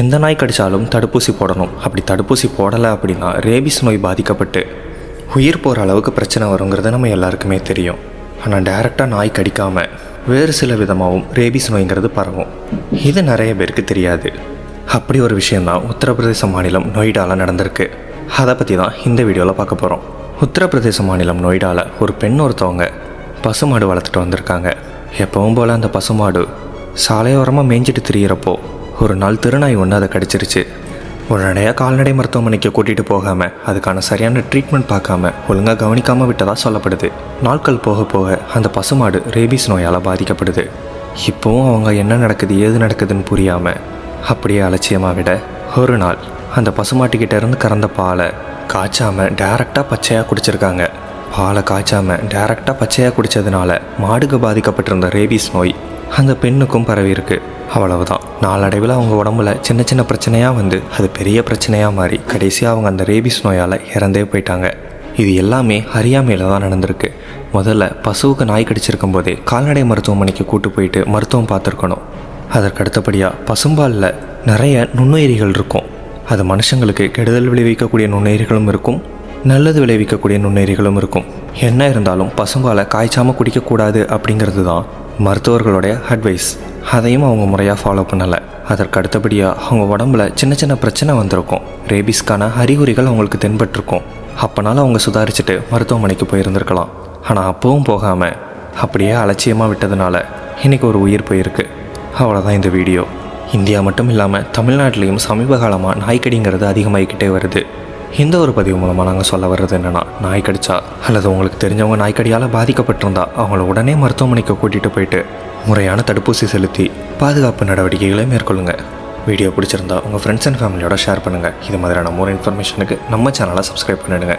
எந்த நாய் கடித்தாலும் தடுப்பூசி போடணும். அப்படி தடுப்பூசி போடலை அப்படின்னா ரேபிஸ் நோய் பாதிக்கப்பட்டு உயிர் போகிற அளவுக்கு பிரச்சனை வருங்கிறது நம்ம எல்லாருக்குமே தெரியும். ஆனால் டைரெக்டாக நாய் கடிக்காமல் வேறு சில விதமாகவும் ரேபிஸ் நோய்ங்கிறது பரவும். இது நிறைய பேருக்கு தெரியாது. அப்படி ஒரு விஷயந்தான் உத்தரப்பிரதேச மாநிலம் நொய்டாவில் நடந்திருக்கு. அதை பற்றி தான் இந்த வீடியோவில் பார்க்க போகிறோம் உத்தரப்பிரதேச மாநிலம் நொய்டாவில் ஒரு பெண் ஒருத்தவங்க பசுமாடு வளர்த்துட்டு வந்திருக்காங்க. எப்பவும் போல் அந்த பசுமாடு சாலையோரமாக மேய்ஞ்சிட்டு திரியிறப்போ ஒரு நாள் திருநாய் ஒன்று அதை கடிச்சிருச்சு. உடனடியாக கால்நடை மருத்துவமனைக்கு கூட்டிகிட்டு போகாமல் அதுக்கான சரியான ட்ரீட்மெண்ட் பார்க்காம ஒழுங்காக கவனிக்காமல் விட்டதாக சொல்லப்படுது. நாட்கள் போக போக அந்த பசுமாடு ரேபிஸ் நோயால் பாதிக்கப்படுது. இப்போவும் அவங்க என்ன நடக்குது ஏது நடக்குதுன்னு புரியாமல் அப்படியே அலட்சியமாக விட ஒரு நாள் அந்த பசுமாட்டுக்கிட்ட இருந்து கறந்த பாலை காய்ச்சாமல் டைரெக்டாக பச்சையாக குடிச்சிருக்காங்க. பாலை காய்ச்சாம டைரெக்டாக பச்சையாக குடித்ததுனால மாடுக்கு பாதிக்கப்பட்டிருந்த ரேபிஸ் நோய் அந்த பெண்ணுக்கும் பரவி இருக்கு. அவ்வளவுதான். நாளடைவில் அவங்க உடம்புல சின்ன சின்ன பிரச்சனையாக வந்து அது பெரிய பிரச்சனையாக மாறி கடைசியாக அவங்க அந்த ரேபிஸ் நோயால் இறந்தே போயிட்டாங்க. இது எல்லாமே அறியாமையில் தான் நடந்திருக்கு. முதல்ல பசுவுக்கு நாய் கடிச்சிருக்கும் போதே கால்நடை மருத்துவமனைக்கு கூட்டு போயிட்டு மருத்துவம் பார்த்துருக்கணும். அதற்கு அடுத்தபடியாக பசும்பாலில் நிறைய நுண்ணுயிரிகள் இருக்கும். அது மனுஷங்களுக்கு கெடுதல் விளைவிக்கக்கூடிய நுண்ணுயிரிகளும் இருக்கும். நல்லது விளைவிக்கக்கூடிய நுண்ணுயிரிகளும் இருக்கும். என்ன இருந்தாலும் பசும்பாலை காய்ச்சாமல் குடிக்கக்கூடாது அப்படிங்கிறது தான் மருத்துவர்களுடைய அட்வைஸ் அதையும் அவங்க முறையாக ஃபாலோ பண்ணலை. அதற்கு அடுத்தபடியாக அவங்க உடம்புல சின்ன சின்ன பிரச்சனை வந்திருக்கும். ரேபிஸ்க்கான அறிகுறிகள் அவங்களுக்கு தென்பட்டிருக்கும். அப்போனாலும் அவங்க சுதாரிச்சுட்டு மருத்துவமனைக்கு போயிருந்திருக்கலாம். ஆனால் அப்பவும் போகாமல் அப்படியே அலட்சியமாக விட்டதுனால இன்றைக்கி ஒரு உயிர் போயிருக்கு. அவ்வளோதான் இந்த வீடியோ இந்தியா மட்டும் இல்லாமல் தமிழ்நாட்டிலையும் சமீப காலமாக நாய்க்கடிங்கிறது அதிகமாகிக்கிட்டே வருது. இந்த ஒரு பதிவு மூலமாக நாங்கள் சொல்ல வர்றது என்னென்னா நாய் கடிச்சா அல்லது உங்களுக்கு தெரிஞ்சவங்க நாய்க்கடியால் பாதிக்கப்பட்டிருந்தா அவங்கள உடனே மருத்துவமனைக்கு கூட்டிகிட்டு போயிட்டு முறையான தடுப்பூசி செலுத்தி பாதுகாப்பு நடவடிக்கைகளை மேற்கொள்ளுங்கள் வீடியோ பிடிச்சிருந்தா உங்கள் ஃப்ரெண்ட்ஸ் அண்ட் ஃபேமிலியோட ஷேர் பண்ணுங்கள் இது மாதிரியான மோர் இன்ஃபர்மேஷனுக்கு நம்ம சேனலை சப்ஸ்கிரைப் பண்ணிடுங்க.